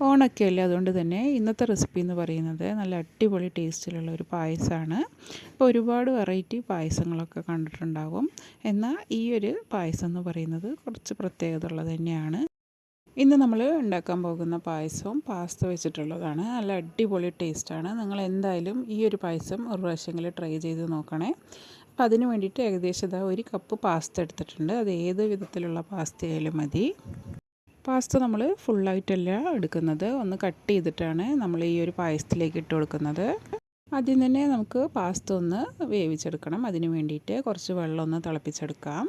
ഓണൊക്കെ അല്ലേ അതുകൊണ്ട് തന്നെ ഇന്നത്തെ റെസിപ്പി എന്ന് പറയുന്നത് നല്ല അടിപൊളി ടേസ്റ്റിലുള്ള ഒരു പായസമാണ്. അപ്പോൾ ഒരുപാട് വെറൈറ്റി പായസങ്ങളൊക്കെ കണ്ടിട്ടുണ്ടാകും എന്നാൽ ഈ ഒരു പായസം എന്ന് പറയുന്നത് കുറച്ച് പ്രത്യേകത ഉള്ളത് തന്നെയാണ്. ഇന്ന് നമ്മൾ ഉണ്ടാക്കാൻ പോകുന്ന പായസവും പാസ്ത വെച്ചിട്ടുള്ളതാണ്. നല്ല അടിപൊളി ടേസ്റ്റാണ് നിങ്ങൾ എന്തായാലും ഈ ഒരു പായസം ഒരു പ്രാവശ്യമെങ്കിലും ട്രൈ ചെയ്ത് നോക്കണേ. അപ്പോൾ അതിന് വേണ്ടിയിട്ട് ഏകദേശം ഒരു കപ്പ് പാസ്ത എടുത്തിട്ടുണ്ട്. അത് ഏത് വിധത്തിലുള്ള പാസ്ത ആയാലും മതി. പാസ്ത നമ്മൾ ഫുള്ളായിട്ടല്ല എടുക്കുന്നത്. ഒന്ന് കട്ട് ചെയ്തിട്ടാണ് നമ്മൾ ഈ ഒരു പായസത്തിലേക്ക് ഇട്ട് കൊടുക്കുന്നത്. ആദ്യം തന്നെ നമുക്ക് പാസ്ത ഒന്ന് വേവിച്ചെടുക്കണം. അതിന് വേണ്ടിയിട്ട് കുറച്ച് വെള്ളം ഒന്ന് തിളപ്പിച്ചെടുക്കാം.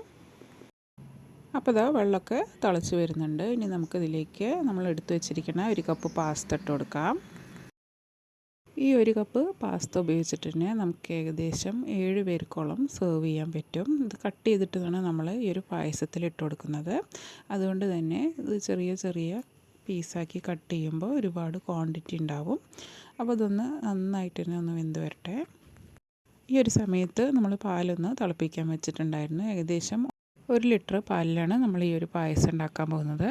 അപ്പോൾ ഇതാ വെള്ളമൊക്കെ തിളച്ച് വരുന്നുണ്ട്. ഇനി നമുക്കിതിലേക്ക് നമ്മൾ എടുത്തു വെച്ചിരിക്കുന്ന ഒരു കപ്പ് പാസ്ത ഇട്ട് കൊടുക്കാം. ഈ ഒരു കപ്പ് പാസ്ത ഉപയോഗിച്ചിട്ട് തന്നെ നമുക്ക് ഏകദേശം ഏഴ് പേർക്കോളം സെർവ് ചെയ്യാൻ പറ്റും. ഇത് കട്ട് ചെയ്തിട്ടാണ് നമ്മൾ ഈ ഒരു പായസത്തിൽ ഇട്ട് കൊടുക്കുന്നത്. അതുകൊണ്ട് തന്നെ ഇത് ചെറിയ ചെറിയ പീസാക്കി കട്ട് ചെയ്യുമ്പോൾ ഒരുപാട് ക്വാണ്ടിറ്റി ഉണ്ടാവും. അപ്പോൾ ഇതൊന്ന് നന്നായിട്ട് തന്നെ ഒന്ന് വെന്ത് വരട്ടെ. ഈ ഒരു സമയത്ത് നമ്മൾ പാലൊന്ന് തിളപ്പിക്കാൻ വെച്ചിട്ടുണ്ടായിരുന്നു. ഏകദേശം ഒരു ലിറ്റർ പാലിലാണ് നമ്മൾ ഈ ഒരു പായസം ഉണ്ടാക്കാൻ പോകുന്നത്.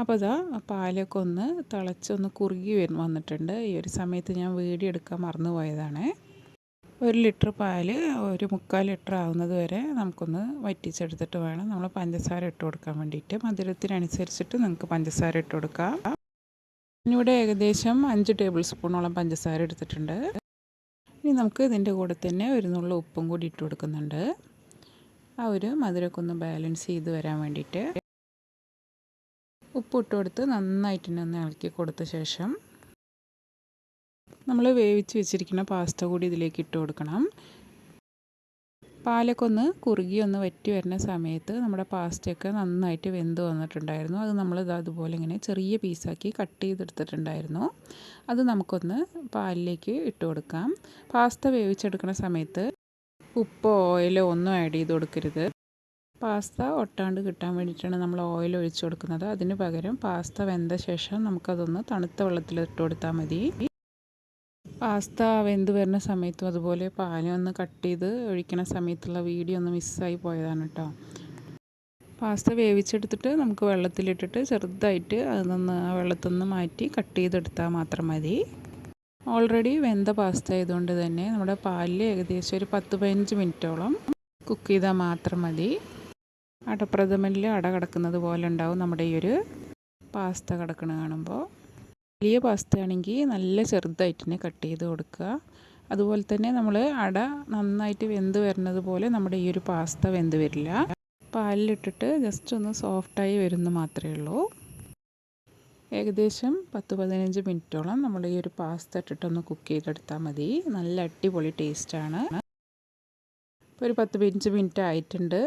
അപ്പോൾ ഇതാ പാലൊക്കെ ഒന്ന് തിളച്ചൊന്ന് കുറുകി വന്നിട്ടുണ്ട്. ഈ ഒരു സമയത്ത് ഞാൻ വീഡിയോ എടുക്കാൻ മറന്നു പോയതാണ് ഒരു ലിറ്റർ പാൽ ഒരു മുക്കാൽ ലിറ്റർ ആവുന്നത് വരെ നമുക്കൊന്ന് വറ്റിച്ചെടുത്തിട്ട് വേണം. നമ്മൾ പഞ്ചസാര ഇട്ട് കൊടുക്കാൻ വേണ്ടിയിട്ട്. മധുരത്തിനനുസരിച്ചിട്ട് നിങ്ങൾക്ക് പഞ്ചസാര ഇട്ട് കൊടുക്കാം. ഇവിടെ ഏകദേശം അഞ്ച് ടേബിൾ സ്പൂണോളം പഞ്ചസാര എടുത്തിട്ടുണ്ട്. ഇനി നമുക്ക് ഇതിന്റെ കൂടെ തന്നെ ഒരു നുള്ള ഉപ്പും കൂടി ഇട്ട് കൊടുക്കുന്നുണ്ട്. ആ ഒരു മധുരമൊക്കെ ഒന്ന് ബാലൻസ് ചെയ്ത് വരാൻ വേണ്ടിയിട്ട്. ഉപ്പ് ഇട്ട് കൊടുത്ത് നന്നായിട്ട് ഒന്ന് ഇളക്കി കൊടുത്ത ശേഷം നമ്മൾ വേവിച്ച് വെച്ചിരിക്കുന്ന പാസ്ത കൂടി ഇതിലേക്ക് ഇട്ട് കൊടുക്കണം. പാലൊക്കെ ഒന്ന് കുറുകി ഒന്ന് വറ്റി വരുന്ന സമയത്ത് നമ്മുടെ പാസ്റ്റയൊക്കെ നന്നായിട്ട് വെന്ത് വന്നിട്ടുണ്ടായിരുന്നു. അത് നമ്മൾ അതുപോലെ ഇങ്ങനെ ചെറിയ പീസാക്കി കട്ട് ചെയ്തെടുത്തിട്ടുണ്ടായിരുന്നു. അത് നമുക്കൊന്ന് പാലിലേക്ക് ഇട്ട് കൊടുക്കാം. പാസ്ത വേവിച്ചെടുക്കുന്ന സമയത്ത് ഉപ്പോ ഓയിലോ ഒന്നും ആഡ് ചെയ്ത് കൊടുക്കരുത്. പാസ്ത ഒട്ടാണ്ട് കിട്ടാൻ വേണ്ടിയിട്ടാണ് നമ്മൾ ഓയിൽ ഒഴിച്ചു കൊടുക്കുന്നത്. അതിന് പകരം പാസ്ത വെന്ത ശേഷം നമുക്കതൊന്ന് തണുത്ത വെള്ളത്തിൽ ഇട്ട് കൊടുത്താൽ മതി. പാസ്ത വെന്ത് വരുന്ന സമയത്തും അതുപോലെ പാലൊന്ന് കട്ട് ചെയ്ത് ഒഴിക്കുന്ന സമയത്തുള്ള വീഡിയോ ഒന്ന് മിസ്സായി പോയതാണ് കേട്ടോ പാസ്ത വേവിച്ചെടുത്തിട്ട് നമുക്ക് വെള്ളത്തിലിട്ടിട്ട് ചെറുതായിട്ട് അതൊന്ന് ആ വെള്ളത്തിൽ നിന്ന് മാറ്റി കട്ട് ചെയ്തെടുത്താൽ മാത്രം മതി. ഓൾറെഡി വെന്ത പാസ്ത ആയതുകൊണ്ട് തന്നെ നമ്മുടെ പാലിൽ ഏകദേശം ഒരു പത്ത് പതിനഞ്ച് മിനിറ്റോളം കുക്ക് ചെയ്താൽ മാത്രം മതി. അടപ്രഥമനിൽ അട കിടക്കുന്നത് പോലെ ഉണ്ടാവും. നമ്മുടെ ഈ ഒരു പാസ്ത കിടക്കണ കാണുമ്പോൾ വലിയ പാസ്ത ആണെങ്കിൽ നല്ല ചെറുതായിട്ട് തന്നെ കട്ട് ചെയ്ത് കൊടുക്കുക. അതുപോലെ തന്നെ നമ്മൾ അട നന്നായിട്ട് വെന്ത് വരുന്നത് പോലെ നമ്മുടെ ഈ ഒരു പാസ്ത വെന്ത് വരില്ല. പാലിലിട്ടിട്ട് ജസ്റ്റ് ഒന്ന് സോഫ്റ്റായി വരുന്നു മാത്രമേ ഉള്ളൂ. ഏകദേശം പത്ത് പതിനഞ്ച് മിനിറ്റോളം നമ്മൾ ഈ ഒരു പാസ്ത ഇട്ടിട്ടൊന്ന് കുക്ക് ചെയ്തെടുത്താൽ മതി. നല്ല അടിപൊളി ടേസ്റ്റാണ് ഇപ്പോൾ ഒരു പത്ത് പതിനഞ്ച് മിനിറ്റ് ആയിട്ടുണ്ട്.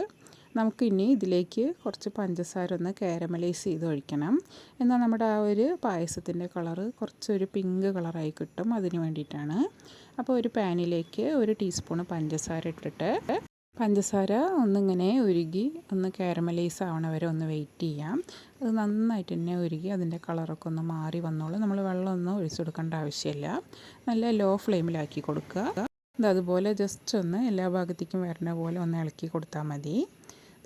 നമുക്കിനി ഇതിലേക്ക് കുറച്ച് പഞ്ചസാര ഒന്ന് കാരമലൈസ് ചെയ്ത് ഒഴിക്കണം. എന്നാൽ നമ്മുടെ ആ ഒരു പായസത്തിന്റെ കളറ് കുറച്ചൊരു പിങ്ക് കളറായി കിട്ടും അതിന് വേണ്ടിയിട്ടാണ്. അപ്പോൾ ഒരു പാനിലേക്ക് ഒരു ടീസ്പൂണ് പഞ്ചസാര ഇട്ടിട്ട് പഞ്ചസാര ഒന്നിങ്ങനെ ഉരുകി ഒന്ന് കാരമലൈസ് ആവണ വരെ ഒന്ന് വെയിറ്റ് ചെയ്യാം. അത് നന്നായിട്ട് തന്നെ ഉരുകി അതിന്റെ കളറൊക്കെ ഒന്ന് മാറി വന്നോളൂ. നമ്മൾ വെള്ളമൊന്നും ഒഴിച്ചു കൊടുക്കേണ്ട ആവശ്യമില്ല. നല്ല ലോ ഫ്ലെയിമിലാക്കി കൊടുക്കുക. അതുപോലെ ജസ്റ്റ് ഒന്ന് എല്ലാ ഭാഗത്തേക്കും വരുന്ന പോലെ ഒന്ന് ഇളക്കി കൊടുത്താൽ മതി.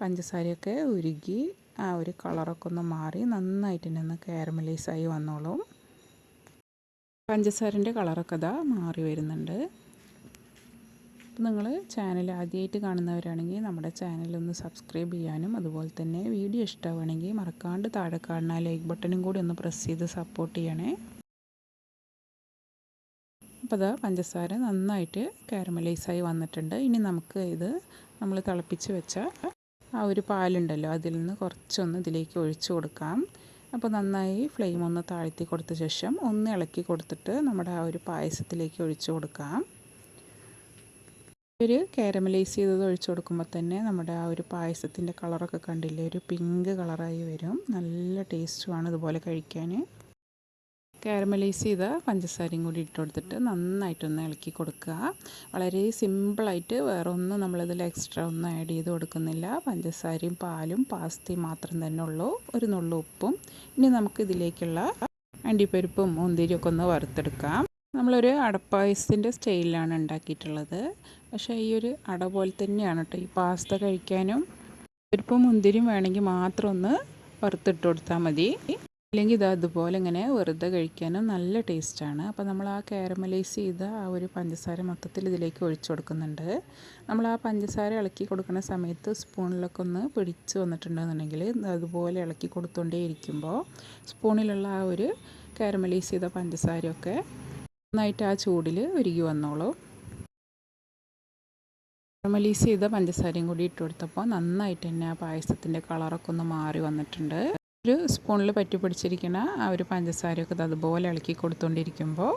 പഞ്ചസാരയൊക്കെ ഉരുകി ആ ഒരു കളറൊക്കെ ഒന്ന് മാറി നന്നായിട്ട് തന്നെ ഒന്ന് കാരമലൈസായി വന്നോളും. പഞ്ചസാരന്റെ കളറൊക്കെ ഇതാ മാറി വരുന്നുണ്ട്. നിങ്ങൾ ചാനൽ ആദ്യമായിട്ട് കാണുന്നവരാണെങ്കിൽ നമ്മുടെ ചാനൽ ഒന്ന് സബ്സ്ക്രൈബ് ചെയ്യാനും അതുപോലെ തന്നെ വീഡിയോ ഇഷ്ടമാണെങ്കിൽ മറക്കാണ്ട് താഴെ കാണുന്ന ലൈക്ക് ബട്ടണും കൂടി ഒന്ന് പ്രസ് ചെയ്ത് സപ്പോർട്ട് ചെയ്യണേ. അപ്പോൾ അതാ പഞ്ചസാര നന്നായിട്ട് കാരമലൈസായി വന്നിട്ടുണ്ട്. ഇനി നമുക്ക് ഇത് നമ്മൾ തിളപ്പിച്ച് വെച്ച ആ ഒരു പാലുണ്ടല്ലോ അതിൽ നിന്ന് കുറച്ചൊന്ന് ഇതിലേക്ക് ഒഴിച്ചു കൊടുക്കാം. അപ്പോൾ നന്നായി ഫ്ലെയിം ഒന്ന് താഴ്ത്തി കൊടുത്ത ശേഷം ഒന്ന് ഇളക്കി കൊടുത്തിട്ട് നമ്മുടെ ആ ഒരു പായസത്തിലേക്ക് ഒഴിച്ചു കൊടുക്കാം. ഒരു കാരമലൈസ് ചെയ്തത് ഒഴിച്ചു കൊടുക്കുമ്പോൾ തന്നെ നമ്മുടെ ആ ഒരു പായസത്തിന്റെ കളറൊക്കെ കണ്ടില്ലേ ഒരു പിങ്ക് കളറായി വരും. നല്ല ടേസ്റ്റുമാണ് ഇതുപോലെ കഴിക്കാൻ. കാരമലൈസ് ചെയ്ത പഞ്ചസാരയും കൂടി ഇട്ട് കൊടുത്തിട്ട് നന്നായിട്ടൊന്ന് ഇളക്കി കൊടുക്കുക. വളരെ സിമ്പിളായിട്ട് വേറെ ഒന്നും നമ്മളിതിൽ എക്സ്ട്രാ ഒന്നും ആഡ് ചെയ്ത് കൊടുക്കുന്നില്ല. പഞ്ചസാരയും പാലും പാസ്തയും മാത്രം തന്നെ ഉള്ളൂ. ഒരു നുള്ളു ഉപ്പും. ഇനി നമുക്ക് ഇതിലേക്കുള്ള അണ്ടിപ്പരിപ്പും മുന്തിരിയൊക്കെ ഒന്ന് വറുത്തെടുക്കാം. നമ്മളൊരു അടപ്പായസത്തിന്റെ സ്റ്റൈലിലാണ് ഉണ്ടാക്കിയിട്ടുള്ളത്. പക്ഷേ ഈ ഒരു അട പോലെ തന്നെയാണ് കേട്ടോ ഈ പാസ്ത കഴിക്കാനും. പരിപ്പും മുന്തിരിയും വേണമെങ്കിൽ മാത്രം ഒന്ന് വറുത്തിട്ട് കൊടുത്താൽ മതി. അല്ലെങ്കിൽ ഇത് അതുപോലെ ഇങ്ങനെ വെറുതെ കഴിക്കാനും നല്ല ടേസ്റ്റാണ് അപ്പോൾ നമ്മൾ ആ കാരമലൈസ് ചെയ്ത ആ ഒരു പഞ്ചസാര മൊത്തത്തിൽ ഇതിലേക്ക് ഒഴിച്ചു കൊടുക്കുന്നുണ്ട്. നമ്മൾ ആ പഞ്ചസാര ഇളക്കി കൊടുക്കുന്ന സമയത്ത് സ്പൂണിലൊക്കെ ഒന്ന് പിടിച്ച് വന്നിട്ടുണ്ടെന്നുണ്ടെങ്കിൽ അതുപോലെ ഇളക്കി കൊടുത്തുകൊണ്ടേ ഇരിക്കുമ്പോൾ സ്പൂണിലുള്ള ആ ഒരു കാരമലൈസ് ചെയ്ത പഞ്ചസാരയൊക്കെ നന്നായിട്ട് ആ ചൂടിൽ ഉരുകി വന്നോളൂ. കാരമലൈസ് ചെയ്ത പഞ്ചസാരയും കൂടി ഇട്ട് കൊടുത്തപ്പോൾ നന്നായിട്ട് തന്നെ ആ പായസത്തിന്റെ കളറൊക്കെ ഒന്ന് മാറി വന്നിട്ടുണ്ട്. ഒരു സ്പൂണിൽ പറ്റി പിടിച്ചിരിക്കുന്ന ആ ഒരു പഞ്ചസാരയൊക്കെ അതുപോലെ ഇളക്കി കൊടുത്തുകൊണ്ടിരിക്കുമ്പോൾ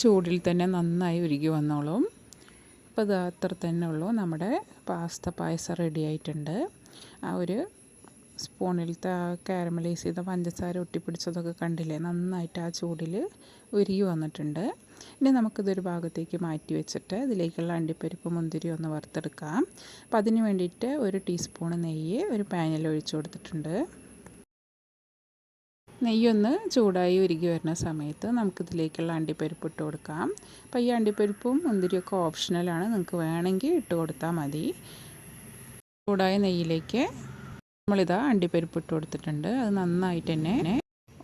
ചൂടിൽ തന്നെ നന്നായി ഉരുകി വന്നോളും. അപ്പോൾ ഇത് അത്ര തന്നെ ഉള്ളൂ. നമ്മുടെ പാസ്ത പായസം റെഡി ആയിട്ടുണ്ട്. ആ ഒരു സ്പൂണിലത്തെ ആ കാരമലൈസ് ചെയ്ത പഞ്ചസാര ഒട്ടിപ്പിടിച്ചതൊക്കെ കണ്ടില്ലേ? നന്നായിട്ട് ആ ചൂടിൽ ഉരുകി വന്നിട്ടുണ്ട്. ഇനി നമുക്കിതൊരു ഭാഗത്തേക്ക് മാറ്റി വെച്ചിട്ട് ഇതിലേക്കുള്ള അണ്ടിപ്പരിപ്പ് മുന്തിരി ഒന്ന് വറുത്തെടുക്കാം. അപ്പോൾ അതിന് വേണ്ടിയിട്ട് ഒരു ടീസ്പൂൺ നെയ്യ് ഒരു പാനിൽ ഒഴിച്ചു കൊടുത്തിട്ടുണ്ട്. നെയ്യൊന്ന് ചൂടായി ഉരുകി വരുന്ന സമയത്ത് നമുക്കിതിലേക്കുള്ള അണ്ടിപ്പരിപ്പ് ഇട്ട് കൊടുക്കാം. അപ്പോൾ ഈ അണ്ടിപ്പരിപ്പും മുന്തിരിയൊക്കെ ഓപ്ഷണലാണ് നിങ്ങൾക്ക് വേണമെങ്കിൽ ഇട്ട് കൊടുത്താൽ മതി. ചൂടായ നെയ്യിലേക്ക് നമ്മളിതാ അണ്ടിപ്പരിപ്പ് ഇട്ട് കൊടുത്തിട്ടുണ്ട്. അത് നന്നായിട്ട് തന്നെ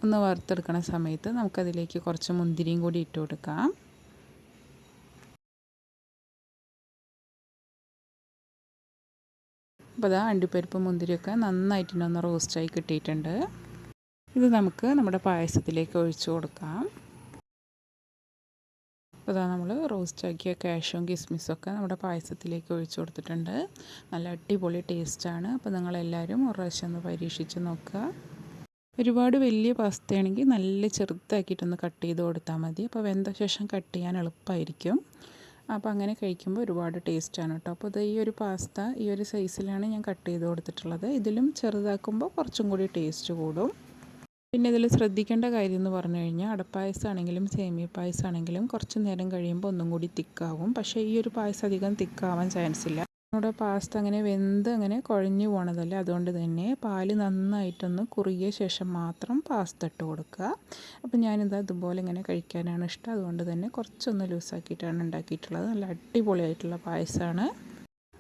ഒന്ന് വറുത്തെടുക്കണ സമയത്ത് നമുക്കതിലേക്ക് കുറച്ച് മുന്തിരിയും കൂടി ഇട്ട് കൊടുക്കാം. അപ്പോൾ അതാ അണ്ടിപ്പരിപ്പ് മുന്തിരിയൊക്കെ നന്നായിട്ട് ഒന്ന് റോസ്റ്റായി കിട്ടിയിട്ടുണ്ട്. ഇത് നമുക്ക് നമ്മുടെ പായസത്തിലേക്ക് ഒഴിച്ചു കൊടുക്കാം. അപ്പോൾ ഇതാ നമ്മൾ റോസ്റ്റാക്കിയ കിസ്മിസും ഒക്കെ നമ്മുടെ പായസത്തിലേക്ക് ഒഴിച്ചു കൊടുത്തിട്ടുണ്ട്. നല്ല അടിപൊളി ടേസ്റ്റാണ് അപ്പോൾ നിങ്ങളെല്ലാവരും ഒരു പ്രാവശ്യം ഒന്ന് പരീക്ഷിച്ച് നോക്കുക. ഒരുപാട് വലിയ പാസ്തയാണെങ്കിൽ നല്ല ചെറുതാക്കിയിട്ടൊന്ന് കട്ട് ചെയ്ത് കൊടുത്താൽ മതി. അപ്പോൾ വെന്ത ശേഷം കട്ട് ചെയ്യാൻ എളുപ്പമായിരിക്കും അപ്പോൾ അങ്ങനെ കഴിക്കുമ്പോൾ ഒരുപാട് ടേസ്റ്റാണ് കേട്ടോ. അപ്പോൾ ഇത് ഈ ഒരു പാസ്ത ഈ ഒരു സൈസിലാണ് ഞാൻ കട്ട് ചെയ്ത് കൊടുത്തിട്ടുള്ളത്. ഇതിലും ചെറുതാക്കുമ്പോൾ കുറച്ചും കൂടി ടേസ്റ്റ് കൂടും. പിന്നെ ഇതിൽ ശ്രദ്ധിക്കേണ്ട കാര്യം എന്ന് പറഞ്ഞു കഴിഞ്ഞാൽ അടപ്പായസമാണെങ്കിലും സേമിയ പായസമാണെങ്കിലും കുറച്ച് നേരം കഴിയുമ്പോൾ ഒന്നും കൂടി തിക്കാവും. പക്ഷേ ഈ ഒരു പായസം അധികം തിക്കാവാൻ ചാൻസ് ഇല്ല. നമ്മുടെ പാസ്ത അങ്ങനെ വെന്ത് അങ്ങനെ കുഴഞ്ഞു പോണതല്ല? അതുകൊണ്ട് തന്നെ പാൽ നന്നായിട്ടൊന്ന് കുറുകിയ ശേഷം മാത്രം പാസ്ത ഇട്ട് കൊടുക്കുക. അപ്പം ഞാനിത് അതുപോലെ ഇങ്ങനെ കഴിക്കാനാണ് ഇഷ്ടം. അതുകൊണ്ട് തന്നെ കുറച്ചൊന്ന് ലൂസാക്കിയിട്ടാണ് ഉണ്ടാക്കിയിട്ടുള്ളത്. നല്ല അടിപൊളിയായിട്ടുള്ള പായസമാണ്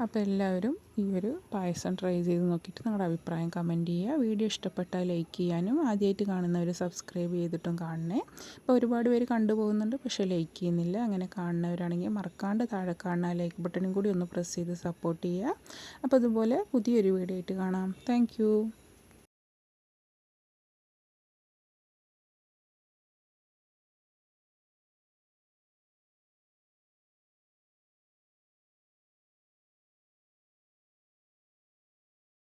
അപ്പോൾ എല്ലാവരും ഈ ഒരു പായസം ട്രൈ ചെയ്ത് നോക്കിയിട്ട് നിങ്ങളുടെ അഭിപ്രായം കമന്റ് ചെയ്യുക. വീഡിയോ ഇഷ്ടപ്പെട്ടാൽ ലൈക്ക് ചെയ്യാനും ആദ്യമായിട്ട് കാണുന്നവർ സബ്സ്ക്രൈബ് ചെയ്തിട്ടും കാണണേ. അപ്പോൾ ഒരുപാട് പേര് കണ്ടുപോകുന്നുണ്ട് പക്ഷേ ലൈക്ക് ചെയ്യുന്നില്ല. അങ്ങനെ കാണുന്നവരാണെങ്കിൽ മറക്കാണ്ട് താഴെ കാണുന്ന ലൈക്ക് ബട്ടണും കൂടി ഒന്ന് പ്രസ് ചെയ്ത് സപ്പോർട്ട് ചെയ്യുക. അപ്പോൾ അതുപോലെ പുതിയൊരു വീഡിയോ ആയിട്ട് കാണാം. താങ്ക്